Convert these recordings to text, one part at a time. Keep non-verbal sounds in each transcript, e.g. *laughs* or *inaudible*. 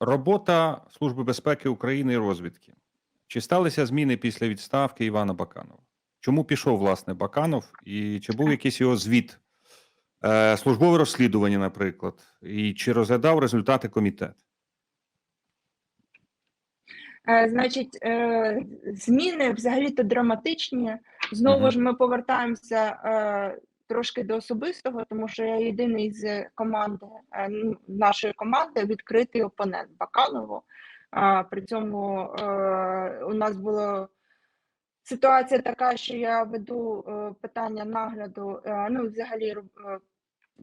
Робота Служби безпеки України і розвідки. Чи сталися зміни після відставки Івана Баканова? Чому пішов власне Баканов, і чи був якийсь його звіт, е, службове розслідування, наприклад, і чи розглядав результати комітет? Е, Значить, е, зміни взагалі-то драматичні. Знову Мгм. ж ми повертаємося е, трошки до особистого, тому що я єдиний з команди е, нашої команди відкритий опонент Баканову. А, При цьому е, у нас була ситуація така, що я веду е, питання нагляду, ну, взагалі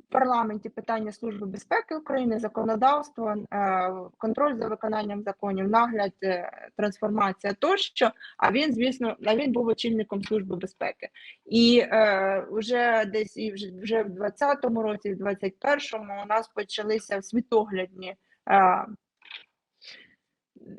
парламенті питання Служби безпеки України, законодавство, е, контроль за виконанням законів, нагляд, е, трансформація тощо. А він, звісно, а він був очільником Служби безпеки. І е, вже десь і вже, вже в 20-му році, в 21-му у нас почалися світоглядні.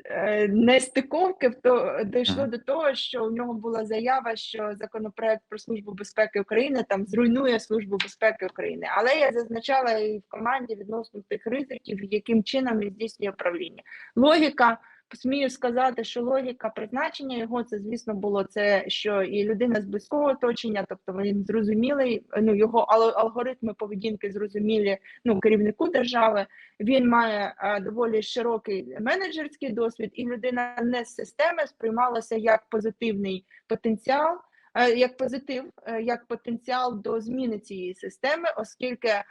Е, Нестиковки в то дійшло до того, що у нього була заява, що законопроект про службу безпеки України там зруйнує службу безпеки України. Але я зазначала і в команді відносно тих ризиків, яким чином він здійснює управління. Логіка. Смію сказати, що логіка призначення його це, звісно, було це, що і людина з близького оточення, тобто він зрозумілий, ну його ал- алгоритми поведінки зрозумілі ну керівнику держави. Він має а, доволі широкий менеджерський досвід, і людина не з системи сприймалася як позитивний потенціал, е, як позитив, е, як потенціал до зміни цієї системи, оскільки е,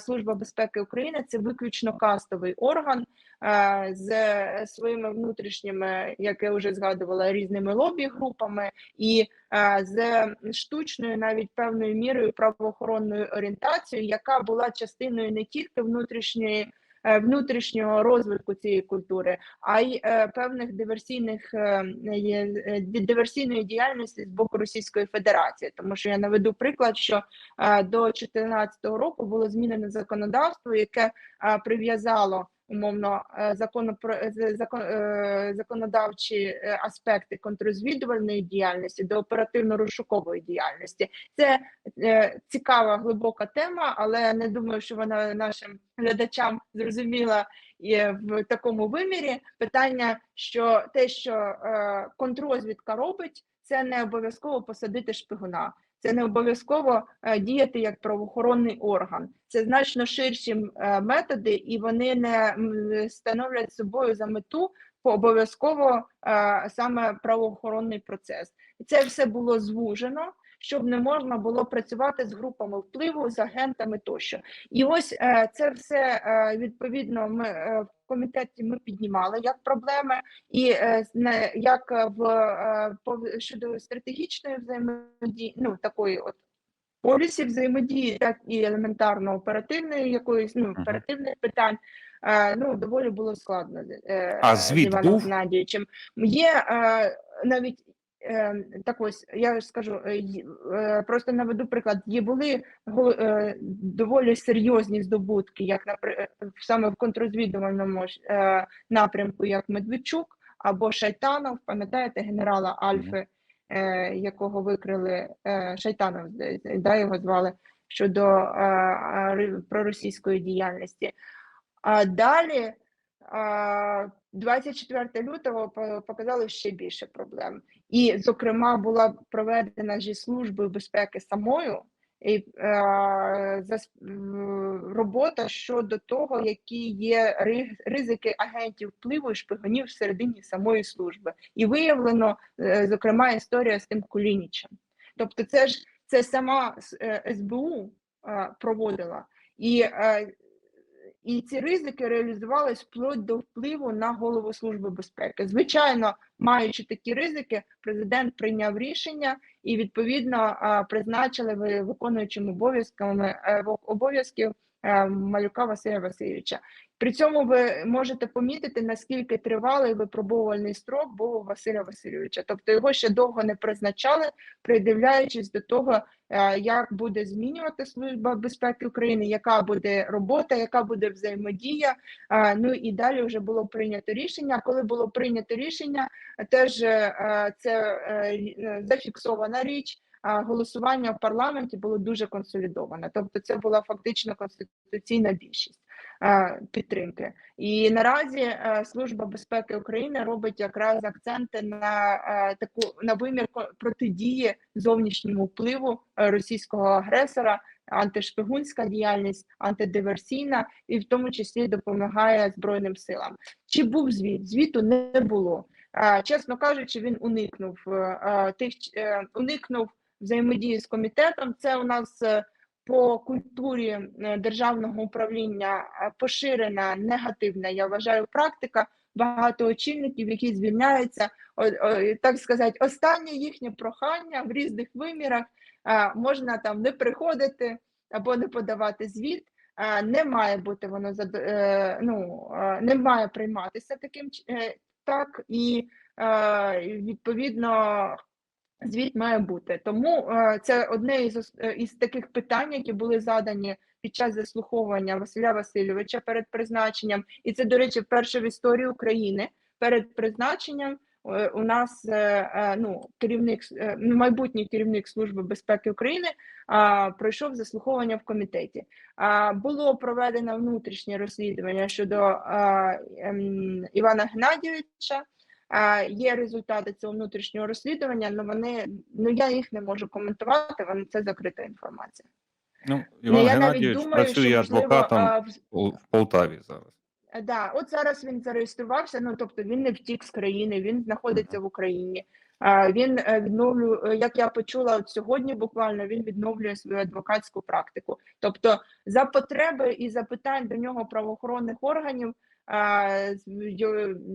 Служба безпеки України це виключно кастовий орган е, з своїми внутрішніми, як я вже згадувала, різними лобі-групами і е, з штучною, навіть певною мірою правоохоронною орієнтацією, яка була частиною не тільки внутрішньої. Е, Внутрішнього розвитку цієї культури, а й е, певних диверсійних е, диверсійної діяльності з боку Російської Федерації, тому що я наведу приклад, що до 2014 року було змінено законодавство, яке прив'язало умовно е, е, е, законодавчі аспекти контррозвідувальної діяльності до оперативно-розшукової діяльності. Це цікава глибока тема, але не думаю, що вона нашим глядачам зрозуміла і в такому вимірі. Питання, що те, що контррозвідка робить, це не обов'язково посадити шпигуна. Це не обов'язково е, діяти як правоохоронний орган. Це значно ширші е, методи, і вони не становлять собою за мету обов'язково е, саме правоохоронний процес. Це все було звужено, щоб не можна було працювати з групами впливу, з агентами тощо. І ось е, це все е, відповідно. Ми е, в комітеті ми піднімали як проблеми, і не як в щодо стратегічної взаємодії, ну такої от. Полісі взаємодії, так і елементарно оперативної якоїсь ну оперативних питань. Е, ну доволі було складно е, А з звіт Іваном був? Є е, навіть так ось я ж скажу, е, е, просто наведу приклад. Є були е, доволі серйозні здобутки, як саме в е, напрямку, як Медведчук або Шайтанов, пам'ятаєте генерала Альфи, якого викрили Шайтанов, да, його звали щодо проросійської діяльності. А далі 24 лютого по- показало ще більше проблем. І, зокрема, була проведена зі службою безпеки самою і, е, робота щодо того, які є ризики агентів впливу і шпигунів всередині самої служби. І виявлено, е, зокрема, історія з тим Кулінічем. Тобто, це ж це сама е, СБУ е, проводила. І е, і ці ризики реалізувались вплоть до впливу на голову служби безпеки. Звичайно, маючи такі ризики, президент прийняв рішення і відповідно призначили ви- виконуючим обов'язками е, обов'язків малюка Василя Васильовича. При цьому ви можете помітити, наскільки тривалий випробувальний строк був у Василя Васильовича. Тобто його ще довго не призначали, придивляючись до того, е, як буде змінювати служба безпеки України, яка буде робота, яка буде взаємодія. Е, Ну і далі вже було прийнято рішення. Коли було прийнято рішення, теж е, це е, е, зафіксована річ. Голосування в парламенті було дуже консолідоване, тобто це була фактично конституційна більшість. підтримки. І наразі е, Служба безпеки України робить якраз акценти на е, таку на вимір протидії зовнішньому впливу е, російського агресора, антишпигунська діяльність, антидиверсійна, і в тому числі допомагає збройним силам. Чи був звіт? Звіту не було. Чесно кажучи, він уникнув тих уникнув взаємодії з комітетом. Це у нас е, по культурі е, державного управління е, поширена негативна, я вважаю, практика. Багато очільників, які звільняються, так сказати, останнє їхнє прохання в різних вимірах можна там не приходити або не подавати звіт. Не має бути воно ну, не має прийматися таким так, і відповідно звіт має бути. Тому е, це одне із, е, із таких питань, які були задані під час заслуховування Василя Васильовича перед призначенням. І це, до речі, вперше в історії України перед призначенням. е, У нас ну керівник майбутній керівник служби безпеки України а, пройшов заслуховування в комітеті. А, було проведено внутрішнє розслідування щодо а, ем, Івана Геннадійовича. Є результати цього внутрішнього розслідування, але вони ну я їх не можу коментувати. Вони це закрита інформація. Ну, Ну, Іван я навіть Геннадійович думаю, працює що можливо адвокатом в- Полтаві зараз. Е, Да, от зараз він зареєструвався. Ну тобто він не втік з країни, він знаходиться в Україні. Він е, відновлює, е, як я почула от сьогодні, буквально він відновлює свою адвокатську практику. Тобто, за потреби і запитань до нього правоохоронних органів,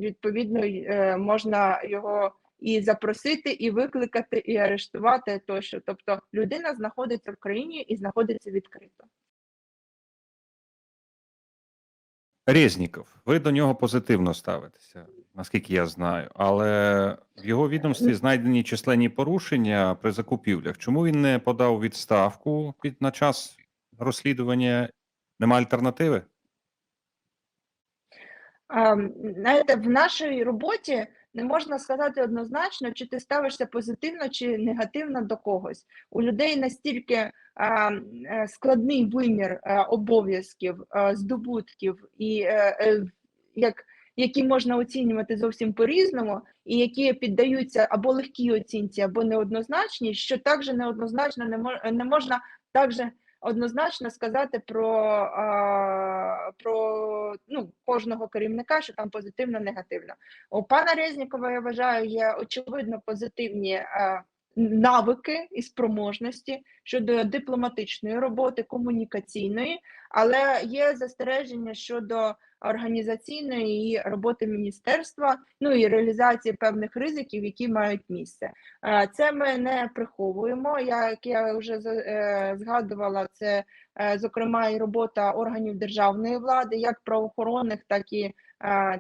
відповідно е, можна його і запросити, і викликати, і арештувати тощо. Тобто, людина знаходиться в країні і знаходиться відкрито. Резніков, ви до нього позитивно ставитеся, наскільки я знаю, але в його відомстві знайдені численні порушення при закупівлях. Чому він не подав відставку під на час розслідування? Нема альтернативи? Знаєте, в нашій роботі не можна сказати однозначно, чи ти ставишся позитивно чи негативно до когось. У людей настільки е, складний вимір е, обов'язків, е, здобутків і як. Які можна оцінювати зовсім по-різному, і які піддаються або легкій оцінці, або неоднозначній, що також неоднозначно не можна також однозначно сказати про, про ну, кожного керівника, що там позитивно, негативно. У пана Резнікова, я вважаю, є очевидно позитивні навики і спроможності щодо дипломатичної роботи, комунікаційної, але є застереження щодо організаційної роботи міністерства, ну і реалізації певних ризиків, які мають місце. Е, Це ми не приховуємо. Як я вже е, згадувала, це е, зокрема і робота органів державної влади, як правоохоронних, так і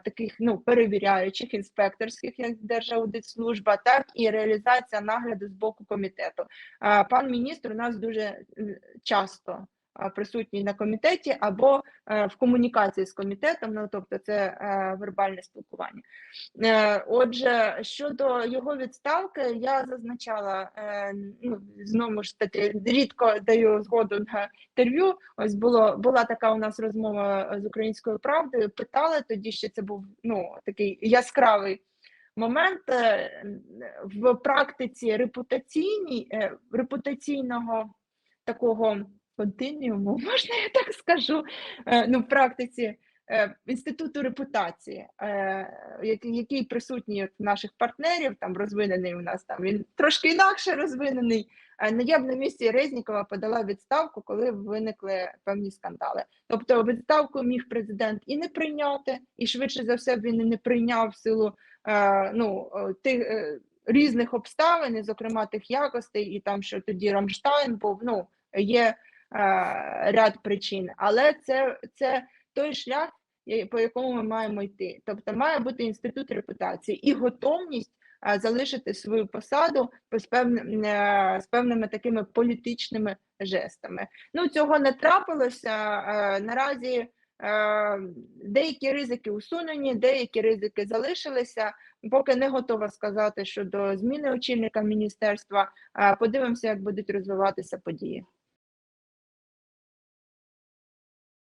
таких ну перевіряючих інспекторських, як Держаудитслужба, так і реалізація нагляду з боку комітету. Е, Пан міністр у нас дуже часто присутній на комітеті або е, в комунікації з комітетом, ну тобто це е, вербальне спілкування. Е, Отже, щодо його відставки, я зазначала ну, знову ж таки рідко даю згоду на інтерв'ю. Ось було була така у нас розмова з українською правдою. Питали тоді, ще це був ну такий яскравий момент в практиці репутаційній репутаційного такого континіуму, *laughs* можна я так скажу, е, ну в практиці е, інституту репутації, е, який, присутній в наших партнерів, там розвинений у нас там він трошки інакше розвинений. Е, Ну, я б на місці Резнікова подала відставку, коли виникли певні скандали. Тобто відставку міг президент і не прийняти, і швидше за все він і не прийняв в силу ну, тих різних обставин, зокрема тих якостей, і там, що тоді Рамштайн був, ну, є ряд причин. Але це, це той шлях, е, по якому ми маємо йти. Тобто має бути інститут репутації і готовність е, залишити свою посаду з, певним, е, з певними такими політичними жестами. Ну, цього не трапилося. Е, Наразі е, деякі ризики усунені, деякі ризики залишилися. Поки не готова сказати щодо зміни очільника міністерства. Е, Подивимося, як будуть розвиватися події.